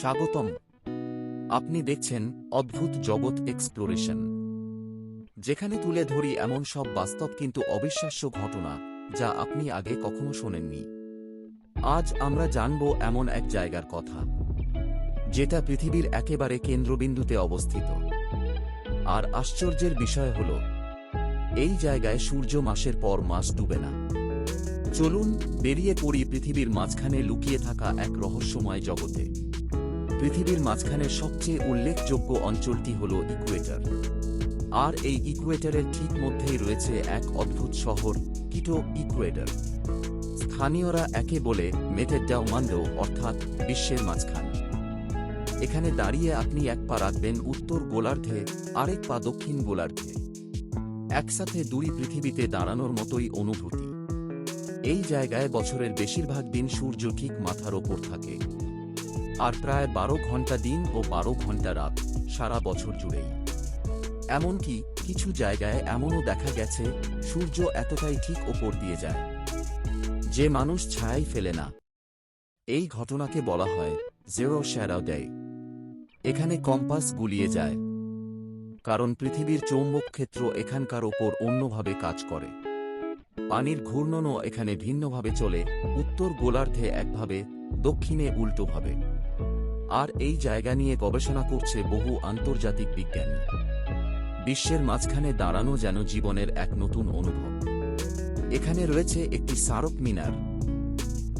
স্বাগতম। আপনি দেখছেন অদ্ভুত জগৎ এক্সপ্লোরেশন। যেখানে তুলে ধরি এমন সব বাস্তব কিন্তু অবিশ্বাস্য ঘটনা, যা আপনি আগে কখনো শোনেননি। আজ আমরা জানব এমন এক জায়গার কথা, যেটা পৃথিবীর একেবারে কেন্দ্রবিন্দুতে অবস্থিত। আর আশ্চর্যের বিষয় হল, এই জায়গায় সূর্য মাসের পর মাস ডুবে না। চলুন বেরিয়ে পড়ি পৃথিবীর মাঝখানে লুকিয়ে থাকা এক রহস্যময় জগতে। পৃথিবীর মাঝখানে সবচেয়ে উল্লেখযোগ্য অঞ্চলটি হল ইকুয়েটর। আর এই ইকুয়েটরের ঠিক মধ্যেই রয়েছে এক অদ্ভুত শহর, কিটো ইকুয়েটর। স্থানীয়রা একে বলে মেটেডাও মান্ডো অর্থাৎ বিশ্বের মাঝখান। এখানে দাঁড়িয়ে আপনি এক পা রাখবেন উত্তর গোলার্ধে, আরেক পা দক্ষিণ গোলার্ধে। একসাথে দুই পৃথিবীতে দাঁড়ানোর মতোই অনুভূতি। এই জায়গায় বছরের বেশিরভাগ দিন সূর্য ঠিক মাথার ওপর থাকে। আর প্রায় বারো ঘণ্টা দিন ও বারো ঘণ্টা রাত, সারা বছর জুড়েই। এমনকি কিছু জায়গায় এমনও দেখা গেছে, সূর্য এতটাই ঠিক ওপর দিয়ে যায়। যে মানুষ ছায়াই ফেলে না। এই ঘটনাকে বলা হয় জেরো শ্যাডাও দেয় এখানে কম্পাস গুলিয়ে যায়। কারণ পৃথিবীর চৌম্বক ক্ষেত্র এখানকার ওপর অন্যভাবে কাজ করে। পানির ঘূর্ণনও এখানে ভিন্নভাবে চলে, উত্তর গোলার্ধে একভাবে, দক্ষিণে উল্টোভাবে। আর এই জায়গা নিয়ে গবেষণা করছে বহু আন্তর্জাতিক বিজ্ঞানী। বিশ্বের মাঝখানে দাঁড়ানো যেন জীবনের এক নতুন অনুভব। এখানে রয়েছে একটি স্মারক মিনার,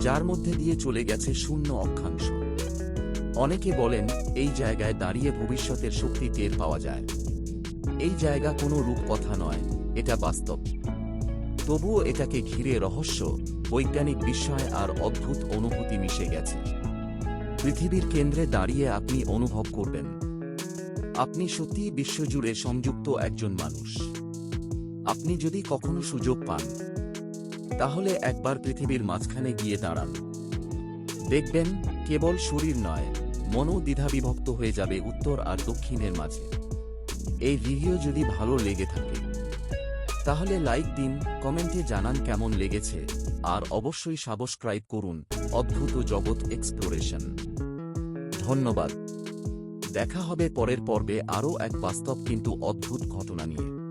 যার মধ্যে দিয়ে চলে গেছে শূন্য অক্ষাংশ। অনেকে বলেন এই জায়গায় দাঁড়িয়ে ভবিষ্যতের শক্তি টের পাওয়া যায়। এই জায়গা কোনো রূপকথা নয়, এটা বাস্তব। তবুও এটাকে ঘিরে রহস্য, বৈজ্ঞানিক বিস্ময় আর অদ্ভুত অনুভূতি মিশে গেছে। পৃথিবীর কেন্দ্রে দাঁড়িয়ে আপনি অনুভব করবেন। আপনি সত্যিই বিশ্বজুড়ে সংযুক্ত একজন মানুষ। আপনি যদি কখনো সুযোগ পান, তাহলে একবার পৃথিবীর মাঝখানে গিয়ে দাঁড়ান। দেখবেন, কেবল শরীর নয়, মনও দ্বিধাবিভক্ত হয়ে যাবে উত্তর আর দক্ষিণের মাঝে। এই ভিডিও যদি ভালো লেগে থাকে তাহলে লাইক দিন, কমেন্টে জানান কেমন লেগেছে, আর অবশ্যই সাবস্ক্রাইব করুন অদ্ভুত জগৎ এক্সপ্লোরেশন। ধন্যবাদ। দেখা হবে পরের পর্বে আরও এক বাস্তব কিন্তু অদ্ভুত ঘটনা নিয়ে।